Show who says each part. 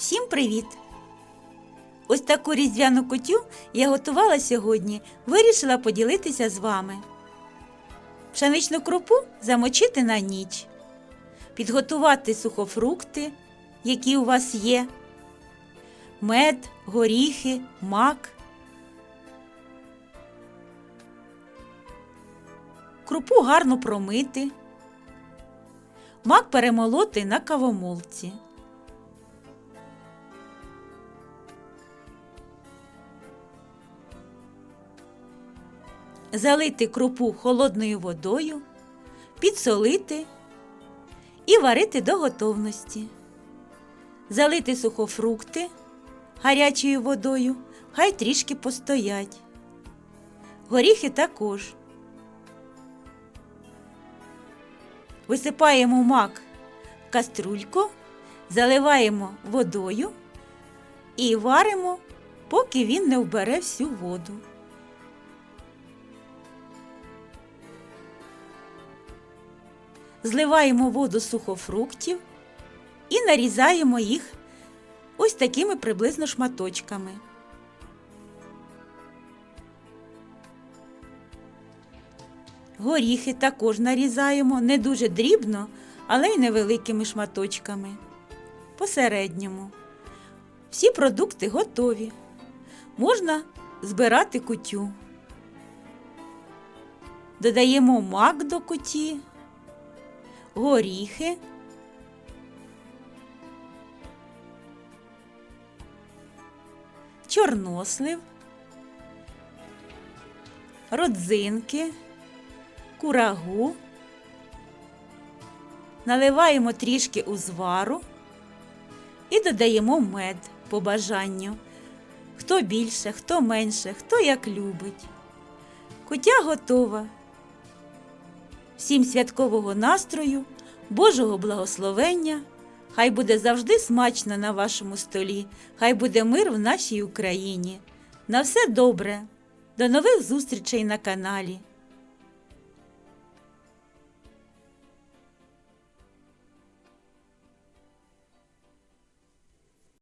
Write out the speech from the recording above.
Speaker 1: Всім привіт! Ось таку різдвяну кутю я готувала сьогодні, вирішила поділитися з вами. Пшеничну крупу замочити на ніч, підготувати сухофрукти, які у вас є, мед, горіхи, мак. Крупу гарно промити, мак перемолоти на кавомолці. Залити крупу холодною водою, підсолити і варити до готовності. Залити сухофрукти гарячою водою, хай трішки постоять. Горіхи також. Висипаємо мак в каструльку, заливаємо водою і варимо, поки він не вбере всю воду. Зливаємо воду сухофруктів і нарізаємо їх ось такими приблизно шматочками. Горіхи також нарізаємо не дуже дрібно, але й невеликими шматочками. Посередньому. Всі продукти готові. Можна збирати кутю. Додаємо мак до куті горіхи, чорнослив, родзинки, курагу. Наливаємо трішки узвару і додаємо мед по бажанню. Хто більше, хто менше, хто як любить. Кутя готова. Всім святкового настрою, Божого благословення. Хай буде завжди смачно на вашому столі, хай буде мир в нашій Україні. На все добре. До нових зустрічей на каналі.